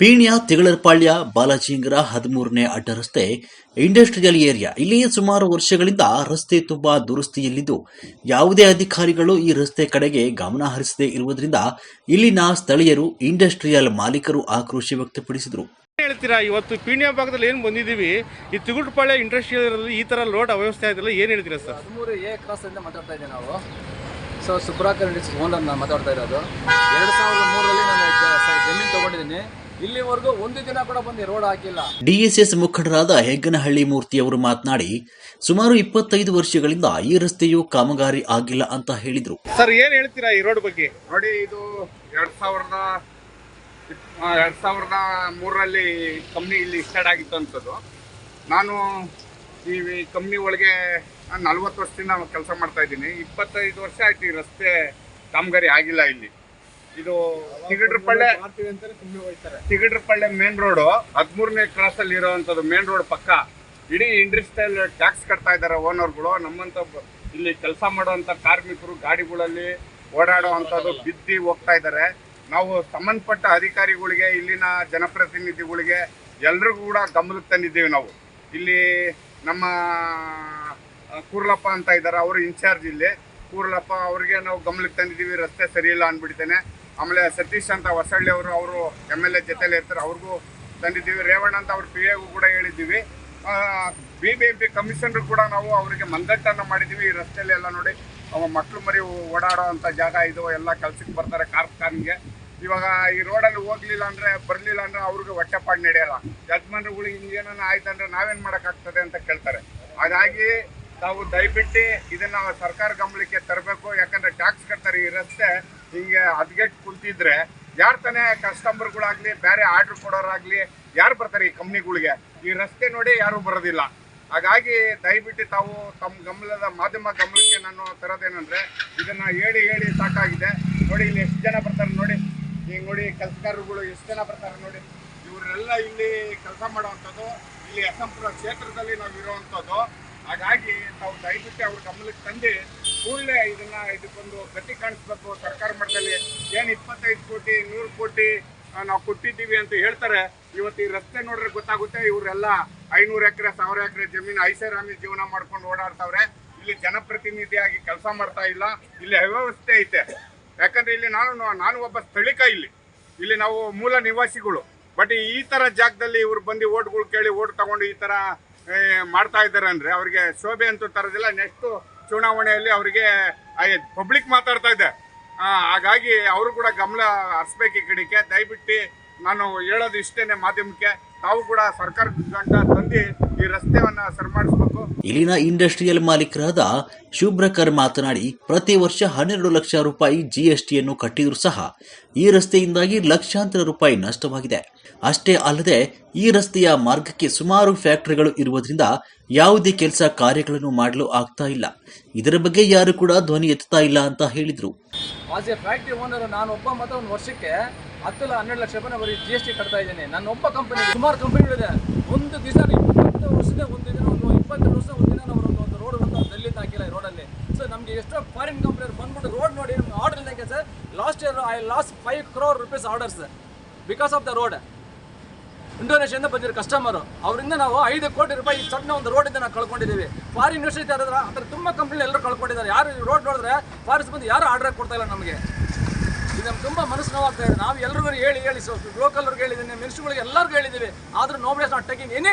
ಪೀಣ್ಯ ತಿಗಳರ್ಪಾಳ್ಯ ಬಾಲಾಜಿಂಗರ ಹದಿಮೂರನೇ ಅಡ್ಡ ರಸ್ತೆ ಇಂಡಸ್ಟ್ರಿಯಲ್ ಏರಿಯಾ. ಇಲ್ಲಿ ಸುಮಾರು ವರ್ಷಗಳಿಂದ ರಸ್ತೆ ತುಂಬಾ ದುರಸ್ತಿಯಲ್ಲಿದ್ದು ಯಾವುದೇ ಅಧಿಕಾರಿಗಳು ಈ ರಸ್ತೆ ಕಡೆಗೆ ಗಮನ ಹರಿಸದೇ ಇರುವುದರಿಂದ ಇಲ್ಲಿನ ಸ್ಥಳೀಯರು ಇಂಡಸ್ಟ್ರಿಯಲ್ ಮಾಲೀಕರು ಆಕ್ರೋಶ ವ್ಯಕ್ತಪಡಿಸಿದರು. ಏನ್ ಹೇಳ್ತೀರಾ? ಇವತ್ತು ಪೀಣ್ಯ ಭಾಗದಲ್ಲಿ ಏನು ಬಂದಿದ್ದೀವಿ? ಈ ತಿಗುಟುಪಾಳ್ಯ ಇಂಡಸ್ಟ್ರಿಯಲ್ ಈ ತರ ಲೋಡ್ ಅವ್ಯವಸ್ಥೆ ಆಯ್ತಲ್ಲ ಏನು ಹೇಳ್ತೀರಾ ಸರ್? ಹದಿಮೂರು ಎ ಕ್ರಾಸಿಂದ ಮಾತಾಡ್ತಾ ಇದ್ದೀವಿ ನಾವು. ಸೊ ಸುಬ್ರಾಕರ್ ಇಂಡಸ್ಟ್ರೀಸ್ ಓನರ್ ನಾನು ಮಾತಾಡ್ತಾ ಇರೋದು. ಎರಡು ಸಾವಿರದ ಮೂರರಲ್ಲಿ ನಾನು ಜಮೀನು ತೊಗೊಂಡಿದ್ದೀನಿ. ಇಲ್ಲಿವರೆಗೂ ಒಂದು ದಿನ ಕೂಡ ಬಂದು ರೋಡ್ ಹಾಕಿಲ್ಲ. ಡಿಎಸ್ಎಸ್ ಮುಖಂಡರಾದ ಹೆಗ್ಗನಹಳ್ಳಿ ಮೂರ್ತಿ ಅವರು ಮಾತನಾಡಿ ಸುಮಾರು ಇಪ್ಪತ್ತೈದು ವರ್ಷಗಳಿಂದ ಈ ರಸ್ತೆಯು ಕಾಮಗಾರಿ ಆಗಿಲ್ಲ ಅಂತ ಹೇಳಿದರು. ಸರ್ ಏನು ಹೇಳ್ತೀರಾ ಈ ರೋಡ್ ಬಗ್ಗೆ? ನೋಡಿ ಇದು ಎರಡ್ ಸಾವಿರದ ಎರಡ್ ಸಾವಿರದ ಮೂರರಲ್ಲಿ ಕಂಪ್ನಿ ಇಲ್ಲಿ ಸ್ಟಾರ್ಟ್ ಆಗಿತ್ತು ಅಂತದ್ದು. ನಾನು ಈ ಕಂಪ್ನಿ ಒಳಗೆ ನಲ್ವತ್ತು ವರ್ಷದಿಂದ ಕೆಲಸ ಮಾಡ್ತಾ ಇದ್ದೀನಿ. ಇಪ್ಪತ್ತೈದು ವರ್ಷ ಆಯ್ತು ಈ ರಸ್ತೆ ಕಾಮಗಾರಿ ಆಗಿಲ್ಲ ಇಲ್ಲಿ. ಇದು ತಿಗಡ್ರಪಳ್ಳೆ ತಿಗಡ್ರಪಳ್ಳೆ ಮೇನ್ ರೋಡು ಹದಿಮೂರನೇ ಕ್ರಾಸ್ ಅಲ್ಲಿ ಇರೋವಂಥದ್ದು ಮೇನ್ ರೋಡ್ ಪಕ್ಕ. ಇಡೀ ಇಂಡಸ್ಟ್ರಿಯಲ್ ಟ್ಯಾಕ್ಸ್ ಕಟ್ತಾ ಇದ್ದಾರೆ ಓನರ್ಗಳು. ನಮ್ಮಂತ ಇಲ್ಲಿ ಕೆಲಸ ಮಾಡುವಂತ ಕಾರ್ಮಿಕರು ಗಾಡಿಗಳಲ್ಲಿ ಓಡಾಡೋ ಅಂಥದ್ದು ಬಿದ್ದಿ ಹೋಗ್ತಾ ಇದ್ದಾರೆ. ನಾವು ಸಂಬಂಧಪಟ್ಟ ಅಧಿಕಾರಿಗಳಿಗೆ, ಇಲ್ಲಿನ ಜನಪ್ರತಿನಿಧಿಗಳಿಗೆ ಎಲ್ರಿಗೂ ಕೂಡ ಗಮನಕ್ಕೆ ತಂದಿದ್ದೀವಿ ನಾವು. ಇಲ್ಲಿ ನಮ್ಮ ಕೂರ್ಲಪ್ಪ ಅಂತ ಇದ್ದಾರೆ. ಅವರು ಇನ್ಚಾರ್ಜ್ ಇಲ್ಲಿ. ಕೂರ್ಲಪ್ಪ ಅವ್ರಿಗೆ ನಾವು ಗಮನಕ್ಕೆ ತಂದಿದ್ದೀವಿ. ರಸ್ತೆ ಸರಿಯಿಲ್ಲ ಅಂದ್ಬಿಡ್ತೇನೆ ಆಮೇಲೆ ಸತೀಶ್ ಅಂತ ಹೊಸಳ್ಳಿ ಅವರು ಅವರು ಎಂ ಎಲ್ ಎ ಜೊತೆಲಿ ಇರ್ತಾರೆ. ಅವ್ರಿಗೂ ತಂದಿದ್ದೀವಿ. ರೇವಣ್ಣ ಅಂತ ಅವ್ರ ಪಿ ಎಗೂ ಕೂಡ ಹೇಳಿದ್ದೀವಿ. B B M P commissioner ಕೂಡ ನಾವು ಅವರಿಗೆ ಮಂದಟ್ಟನ್ನು ಮಾಡಿದ್ದೀವಿ. ಈ ರಸ್ತೆಯಲ್ಲಿ ಎಲ್ಲ ನೋಡಿ, ಅವ ಮಕ್ಕಳು ಮರಿ ಓಡಾಡೋ ಅಂಥ ಜಾಗ ಇದು, ಎಲ್ಲ ಕೆಲ್ಸಕ್ಕೆ ಬರ್ತಾರೆ ಕಾರ್ಖಾನೆಗೆ ಇವಾಗ ಈ ರೋಡಲ್ಲಿ ಹೋಗ್ಲಿಲ್ಲ ಅಂದರೆ, ಬರಲಿಲ್ಲ ಅಂದ್ರೆ ಅವ್ರಿಗೆ ಹೊಟ್ಟೆಪಾಡು ನಡೆಯಲ್ಲ. ಯಜಮಾನ್ರುಗಳಿಗೆ ಹಿಂಗೇನ ಆಯ್ತಂದ್ರೆ ನಾವೇನು ಮಾಡೋಕ್ಕಾಗ್ತದೆ ಅಂತ ಕೇಳ್ತಾರೆ. ಹಾಗಾಗಿ ತಾವು ದಯವಿಟ್ಟು ಇದನ್ನ ಸರ್ಕಾರ ಗಮನಕ್ಕೆ ತರಬೇಕು. ಯಾಕಂದ್ರೆ ಟ್ಯಾಕ್ಸ್ ಕಟ್ತಾರೆ ಈ ರಸ್ತೆ. ಹಿಂಗೆ ಅದ್ಗೆಟ್ ಕುಂತಿದ್ರೆ ಯಾರು ತಾನೇ ಕಸ್ಟಮರ್ಗಳಾಗ್ಲಿ ಬೇರೆ ಆರ್ಡರ್ ಕೊಡೋರಾಗ್ಲಿ, ಯಾರು ಬರ್ತಾರೆ ಈ ಕಂಪ್ನಿಗಳಿಗೆ ಈ ರಸ್ತೆ ನೋಡಿ ಯಾರು ಬರೋದಿಲ್ಲ. ಹಾಗಾಗಿ ದಯವಿಟ್ಟು ತಾವು ತಮ್ಮ ಗಮನದ ಮಾಧ್ಯಮ ಗಮನಕ್ಕೆ ನಾನು ತರೋದೇನಂದ್ರೆ, ಇದನ್ನ ಹೇಳಿ ಹೇಳಿ ಸಾಕಾಗಿದೆ. ನೋಡಿ ಇಲ್ಲಿ ಎಷ್ಟು ಜನ ಬರ್ತಾರೆ ನೋಡಿ. ಈಗ ನೋಡಿ ಕೆಲಸಗಾರರುಗಳು ಎಷ್ಟು ಜನ ಬರ್ತಾರೆ ನೋಡಿ. ಇವರೆಲ್ಲ ಇಲ್ಲಿ ಕೆಲಸ ಮಾಡುವಂಥದ್ದು. ಇಲ್ಲಿ ಯಶಂಪುರ ಕ್ಷೇತ್ರದಲ್ಲಿ ನಾವು ಇರುವಂಥದ್ದು ಹಾಗಾಗಿ ತಾವು ದಯವಿಟ್ಟು ಅವ್ರ ಗಮನಕ್ಕೆ ತಂದು ಕೂಡಲೇ ಇದನ್ನ ಇದಕ್ಕೊಂದು ಗತಿ ಕಾಣಿಸ್ಬೇಕು. ಸರ್ಕಾರ ಮಟ್ಟದಲ್ಲಿ ಏನು ಇಪ್ಪತ್ತೈದು ಕೋಟಿ, ನೂರು ಕೋಟಿ ನಾವು ಕೊಟ್ಟಿದ್ದೀವಿ ಅಂತ ಹೇಳ್ತಾರೆ. ಇವತ್ತು ಈ ರಸ್ತೆ ನೋಡ್ರೆ ಗೊತ್ತಾಗುತ್ತೆ, ಇವರೆಲ್ಲ ಐನೂರು ಎಕರೆ, ಸಾವಿರ ಎಕರೆ ಜಮೀನು ಐಷಾರಾಮಿ ಜೀವನ ಮಾಡ್ಕೊಂಡು ಓಡಾಡ್ತಾವ್ರೆ. ಇಲ್ಲಿ ಜನಪ್ರತಿನಿಧಿಯಾಗಿ ಕೆಲಸ ಮಾಡ್ತಾ ಇಲ್ಲ. ಇಲ್ಲಿ ಅವ್ಯವಸ್ಥೆ ಐತೆ. ಯಾಕಂದ್ರೆ ಇಲ್ಲಿ ನಾನು ನಾನು ಒಬ್ಬ ಸ್ಥಳಿಕ ಇಲ್ಲಿ. ಇಲ್ಲಿ ನಾವು ಮೂಲ ನಿವಾಸಿಗಳು. ಬಟ್ ಈ ತರ ಜಾಗದಲ್ಲಿ ಇವ್ರು ಬಂದು ಓಟ್ಗಳು ಕೇಳಿ ಓಟ್ ತಗೊಂಡು ಈ ತರ ಮಾಡ್ತಾ ಇದ್ದಾರೆ ಅಂದ್ರೆ ಅವ್ರಿಗೆ ಶೋಭೆ ಅಂತೂ ತರೋದಿಲ್ಲ ನೆಕ್ಸ್ಟ್ ಚುನಾವಣೆಯಲ್ಲಿ ಅವರಿಗೆ ಪಬ್ಲಿಕ್ ಮಾತಾಡ್ತಾ ಇದೆ. ಹಾಗಾಗಿ ಅವರು ಕೂಡ ಗಮನ ಹರಿಸ್ಬೇಕು ಈ ಕಡೆಗೆ. ದಯವಿಟ್ಟು ನಾನು ಹೇಳೋದು ಇಷ್ಟೇನೆ ಮಾಧ್ಯಮಕ್ಕೆ. ತಾವು ಕೂಡ ಸರ್ಕಾರ ಗಂಟ ತಂದು ಈ ರಸ್ತೆವನ್ನ ಸರಿಮಾಡಿಸ್ಬೇಕು ಇಲ್ಲಿನ ಇಂಡಸ್ಟ್ರಿಯಲ್ ಮಾಲೀಕರಾದ ಶುಭ್ರಕರ್ ಮಾತನಾಡಿ ಪ್ರತಿ ವರ್ಷ ಹನ್ನೆರಡು ಲಕ್ಷ ರೂಪಾಯಿ ಜಿಎಸ್ಟಿಯನ್ನು ಕಟ್ಟಿದರೂ ಸಹ ಈ ರಸ್ತೆಯಿಂದಾಗಿ ಲಕ್ಷಾಂತರ ರೂಪಾಯಿ ನಷ್ಟವಾಗಿದೆ. ಅಷ್ಟೇ ಅಲ್ಲದೆ ಈ ರಸ್ತೆಯ ಮಾರ್ಗಕ್ಕೆ ಸುಮಾರು ಫ್ಯಾಕ್ಟರಿಗಳು ಇರುವುದರಿಂದ ಯಾವುದೇ ಕೆಲಸ ಕಾರ್ಯಗಳನ್ನು ಮಾಡಲು ಆಗ್ತಾ ಇಲ್ಲ. ಇದರ ಬಗ್ಗೆ ಯಾರು ಕೂಡ ಧ್ವನಿ ಎತ್ತುತ್ತಾ ಇಲ್ಲ ಅಂತ ಹೇಳಿದ್ರು. ಆಸ್ ಎ ಫ್ಯಾಕ್ಟ್ರಿ ಓನರ್ ನಾನು ಒಬ್ಬ ಮಾತ್ರ ಒಂದು ವರ್ಷಕ್ಕೆ ಹತ್ತು ಹನ್ನೆರಡು ಲಕ್ಷ ರೂಪಾಯಿ ಬರೀ ಜಿ ಎಸ್ ಟಿ ಕಟ್ತಾ ಇದ್ದೀನಿ. ನನ್ನ ಒಬ್ಬ ಕಂಪನಿ ಸುಮಾರು ಕಂಪನಿಗಳಿದೆ ಒಂದು ದಿವಸ ವರ್ಷದ ಒಂದು ದಿನ ಒಂದು ಇಪ್ಪತ್ತು ವರ್ಷ ಒಂದು ದಿನ ನಾವು ಒಂದು ರೋಡ್ ಒಂದು ಡೆಲ್ಲಿಂದ ಹಾಕಿಲ್ಲ ರೋಡಲ್ಲಿ ಸೊ ನಮಗೆ ಎಷ್ಟೋ ಫಾರಿನ್ ಕಂಪನಿ ಬಂದ್ಬಿಟ್ಟು ರೋಡ್ ನೋಡಿ ನಮ್ಗೆ ಆರ್ಡರ್ ಇಲ್ಲ sir last year I last five crore rupees orders because of the road ಇಂಡೋನೇಷ್ಯಾದಿಂದ ಬಂದಿರೋ ಕಸ್ಟಮರು ಅವರಿಂದ ನಾವು ಐದು ಕೋಟಿ ರೂಪಾಯಿ ಸಣ್ಣ ಒಂದು ರೋಡಿಂದ ನಾವು ಕಳ್ಕೊಂಡಿದ್ದೀವಿ. ಫಾರಿನ್ ಯೂನಿವರ್ಸಿಟಿ ಅದರ ಆ ಥರ ತುಂಬ ಕಂಪ್ನಿ ಎಲ್ಲರೂ ಕಳ್ಕೊಂಡಿದ್ದಾರೆ. ಯಾರು ರೋಡ್ ನೋಡಿದ್ರೆ ಫಾರಿನ್ಸ್ ಬಂದು ಯಾರು ಆರ್ಡರ್ ಕೊಡ್ತಾ ಇಲ್ಲ ನಮಗೆ. ಇದು ನಮ್ಗೆ ತುಂಬ ಮನಸ್ಸು ನೋವಾಗ್ತಾ ಇದೆ. ನಾವು ಎಲ್ಲರಿಗೂ ಹೇಳಿ ಹೇಳಿ ಸೊ ಲೋಕಲ್ವ್ರಿಗೆ ಹೇಳಿದ್ದೀನಿ ಮಿನಿಸ್ಟ್ರುಗಳಿಗೆ ಎಲ್ಲರಿಗೂ ಹೇಳಿದ್ದೀವಿ. ಆದರೂ nobody not taking any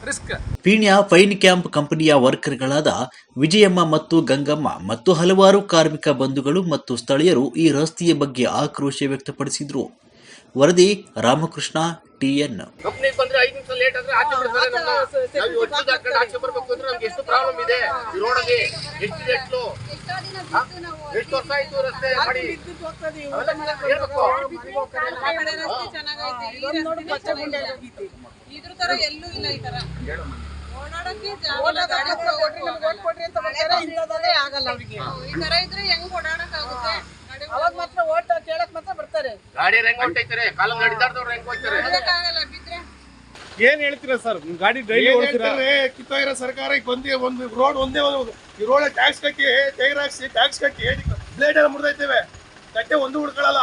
risk. Peenya fine camp ಕಂಪನಿಯ ವರ್ಕರ್ಗಳಾದ ವಿಜಯಮ್ಮ ಮತ್ತು ಗಂಗಮ್ಮ ಮತ್ತು ಹಲವಾರು ಕಾರ್ಮಿಕ ಬಂಧುಗಳು ಮತ್ತು ಸ್ಥಳೀಯರು ಈ ರಸ್ತೆಯ ಬಗ್ಗೆ ಆಕ್ರೋಶ ವ್ಯಕ್ತಪಡಿಸಿದ್ರು. ವರದಿ ರಾಮಕೃಷ್ಣ ಟಿಎನ್ ಕಂಪ್ನಿಗೆ ಬಂದ್ರೆ ಐದು ನಿಮಿಷ ಲೇಟ್ ಆದ್ರೆ ಆಚೆ ಬಿಡ್ತಾರೆ ನಾವು ಈ ಹಾಕೊಂಡು ಆಚೆ ಬರ್ಬೇಕು ಅಂದ್ರೆ ನಮ್ಗೆ ಎಷ್ಟು ಪ್ರಾಬ್ಲಮ್ ಇದೆ? ಈ ರೋಡಲ್ಲಿ ಎಷ್ಟು ಎಷ್ಟು ಎಷ್ಟು ವರ್ಷ ಆಯ್ತು ರಸ್ತೆ ಮಾಡಿ? ಹೇಳ್ಬೇಕು. ಇದ್ರ ತರ ಎಲ್ಲೂ ಇಲ್ಲ ಈ ತರ. ಓಡಾಡಕ್ಕೆ ಈ ಇದ್ರೆ ಹೆಂಗ್ ಓಡಾಡಕ್ ಆಗುತ್ತೆ? ಗಾಡಿ ಅವಾಗ ಮಾತ್ರ ಓಟ್ ಕೇಳಕ್ ಮಾತ್ರ ಬರ್ತಾರೆ. ಗಾಡಿ ಹೆಂಗ್ ಹೊಂಟೈತಾರೆ ಕಾಲ ನಡಿದಾಡ್ದವ್ರು ಹೆಂಗ್ ಹೋಗ್ತಾರೆ ಆಗಲ್ಲ ಬಿದ್ರೆ? ಏನ್ ಹೇಳ್ತೀರಾ ಸರ್? ಗಾಡಿ ಡೈಲಿ ಕಿತ್ತೋಗಿರೋ ಸರ್ಕಾರ ಈಗ ಬಂದಿ ಒಂದು ರೋಡ್ ಒಂದೇ ಒಂದು ಈ ರೋಡ್ ಟ್ಯಾಕ್ಸ್ ಕಟ್ಟಿ ಟೈರ್ ಹಾಕ್ಸಿ ಟ್ಯಾಕ್ಸ್ ಕಟ್ಟಿ ಬ್ಲೇಡ್ ಎಲ್ಲ ಮುರಿದೈತೇವೆ ಕಟ್ಟೆ ಒಂದು ಉಳ್ಕೊಳ್ಳಲ್ಲ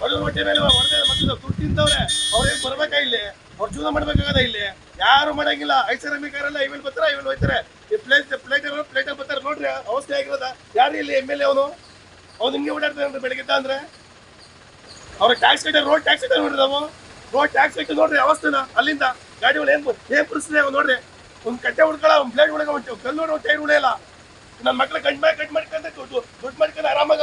ಹೊಡೆದ ಹೊಟ್ಟೆ ಮೇಲೆ ಹೊಡೆದ ಮಕ್ಕಳು ತುಟ್ಟಿಂತವ್ರೆ ಅವ್ರೇನ್ ಬರ್ಬೇಕಾ ಇಲ್ಲಿ? ಅವ್ರ ಜೀವನ ಮಾಡ್ಬೇಕಾಗದ ಇಲ್ಲಿ? ಯಾರು ಮಾಡಂಗಿಲ್ಲ. ಐಸರ್ ಬೇಕಾರಲ್ಲ ಇವೆಲ್ ಬರ್ತಾರ ಇವೆಲ್ ಹೋಯ್ತಾರೆ. ಈ ಪ್ಲೇಟ್ ಪ್ಲೇಟ್ ಪ್ಲೇಟ್ ಬರ್ತಾರೆ. ನೋಡ್ರಿ, ಅವಸ್ಥೆ ಆಗಿರೋದ. ಯಾರು ಇಲ್ಲಿ ಎಂ ಎಲ್ ಎ ಅವನು? ಅವ್ನು ಹಿಂಗೆ ಓಡಾಡ್ತಾನೆ ಬೆಳಗ್ಗೆ ಅಂದ್ರೆ? ಅವ್ರ ಟ್ಯಾಕ್ಸ್ ಕಟ್ಟ ರೋಡ್ ಟ್ಯಾಕ್ಸ್ ಕಟ್ಟ ನೋಡ್ರಿ ನಾವು. ರೋಡ್ ಟ್ಯಾಕ್ಸ್ ಕಟ್ಟಿ ನೋಡ್ರಿ ಅವಸ್ಥೆನ, ಅಲ್ಲಿಂದ. ಗಾಡಿಗಳು ಏನ್ ಏನ್ ಪರಿಸ್ಥಿತಿ ನೋಡ್ರಿ? ಒಂದ್ ಕಟ್ಟೆ ಹುಡ್ಕೊಳ ಒಂದ್ ಪ್ಲೇಟ್ ಹುಡುಗ ಕಲ್ಲು ಟೈರ್ ಉಳಿಯಲ್ಲ ನನ್ನ ಮಕ್ಳು ಕಟ್ ಮಾಡಿ ಕಟ್ ಮಾಡ್ಕೊಂತ ದುಡ್ಡು ದುಡ್ಡು ಮಾಡ್ಕೊಂಡು ಆರಾಮಾಗಿ